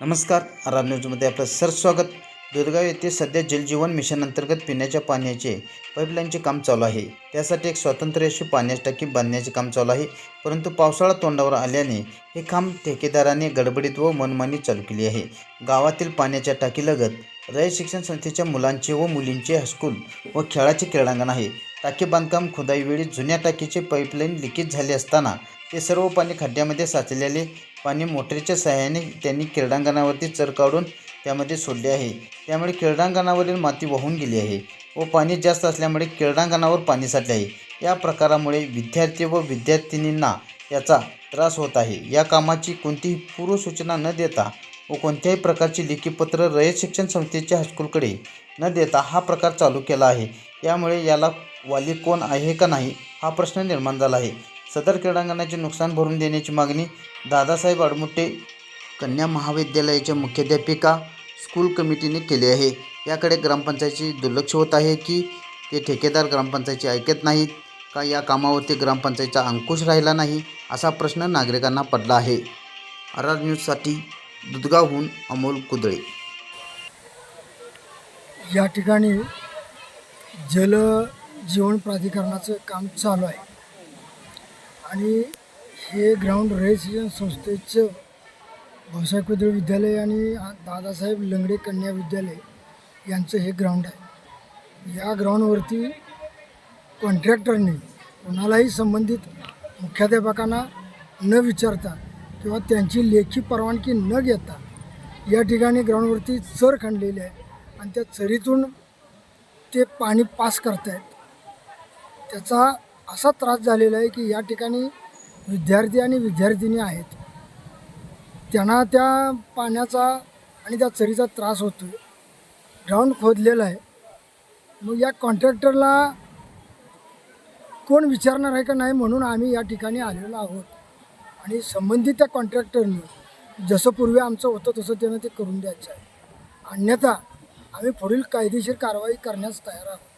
नमस्कार आराम न्यूजमध्ये आपलं सर स्वागत. दुर्गाव येथे सध्या जलजीवन मिशन अंतर्गत पिण्याच्या पाण्याचे पाईपलाईनचे काम चालू आहे. त्यासाठी एक स्वातंत्र्य अशी पाण्याची टाकी बांधण्याचे काम चालू आहे. परंतु पावसाळा तोंडावर आल्याने हे काम ठेकेदाराने गडबडीत व मनमानी चालू केली आहे. गावातील पाण्याच्या टाकीलगत रय शिक्षण संस्थेच्या मुलांचे व मुलींचे हायस्कूल व खेळाचे क्रीडांगण आहे. टाकी बांधकाम खुदाईवेळी जुन्या टाकीचे पाईपलाईन लिकेज झाले असताना ते सर्व पाणी खड्ड्यामध्ये साचलेले पाणी मोटरीच्या सहाय्याने त्यांनी क्रीडांगणावरती चर काढून त्यामध्ये सोडले आहे. त्यामुळे क्रीडांगणावरील माती वाहून गेली आहे व पाणी जास्त असल्यामुळे क्रीडांगणावर पाणी साठले आहे. या प्रकारामुळे विद्यार्थी व विद्यार्थिनींना याचा त्रास होत आहे. या कामाची कोणतीही पूर्वसूचना न देता व कोणत्याही प्रकारची लेखीपत्र रयत शिक्षण संस्थेच्या हायस्कूलकडे न देता हा प्रकार चालू केला आहे. यामुळे याला वाली कोण आहे का नाही हा प्रश्न निर्माण झाला आहे. सदर क्रीडांगणाचे नुकसान भरून देण्याची मागणी दादासाहेब आडमुट्टे कन्या महाविद्यालयाच्या मुख्याध्यापिका स्कूल कमिटीने केली आहे. याकडे ग्रामपंचायतीचे दुर्लक्ष होत आहे की ते ठेकेदार ग्रामपंचायतीचे ऐकत नाहीत का या कामावरती ग्रामपंचायतीचा अंकुश राहिला नाही असा प्रश्न नागरिकांना पडला आहे. आर आर न्यूजसाठी दुधगावहून अमोल कुदळे. या ठिकाणी जल जीवन प्राधिकरणाचं काम चालू आहे. आणि हे ग्राउंड रेसिडेशन संस्थेचं भाऊसाहेब कुदळ विद्यालय आणि दादासाहेब लंगडे कन्या विद्यालय यांचं हे ग्राउंड आहे. या ग्राउंडवरती कॉन्ट्रॅक्टरने कोणालाही संबंधित मुख्याध्यापकांना न विचारता किंवा त्यांची लेखी परवानगी न घेता या ठिकाणी ग्राउंडवरती चर खणलेली आहे आणि त्या चरीतून ते पाणी पास करतायत. त्याचा असा त्रास झालेला आहे की या ठिकाणी विद्यार्थी आणि विद्यार्थिनी आहेत. त्यांना त्या पाण्याचा आणि त्या चरीचा त्रास होतो आहे ग्राउंड खोदलेला आहे. मग या कॉन्ट्रॅक्टरला कोण विचारणार आहे का नाही म्हणून आम्ही या ठिकाणी आलेलो आहोत. आणि संबंधित त्या कॉन्ट्रॅक्टरने जसं पूर्वी आमचं होतं तसं त्यानं ते करून द्यायचं आहे. अन्यथा आम्ही पुढील कायदेशीर कारवाई करण्यास तयार आहोत.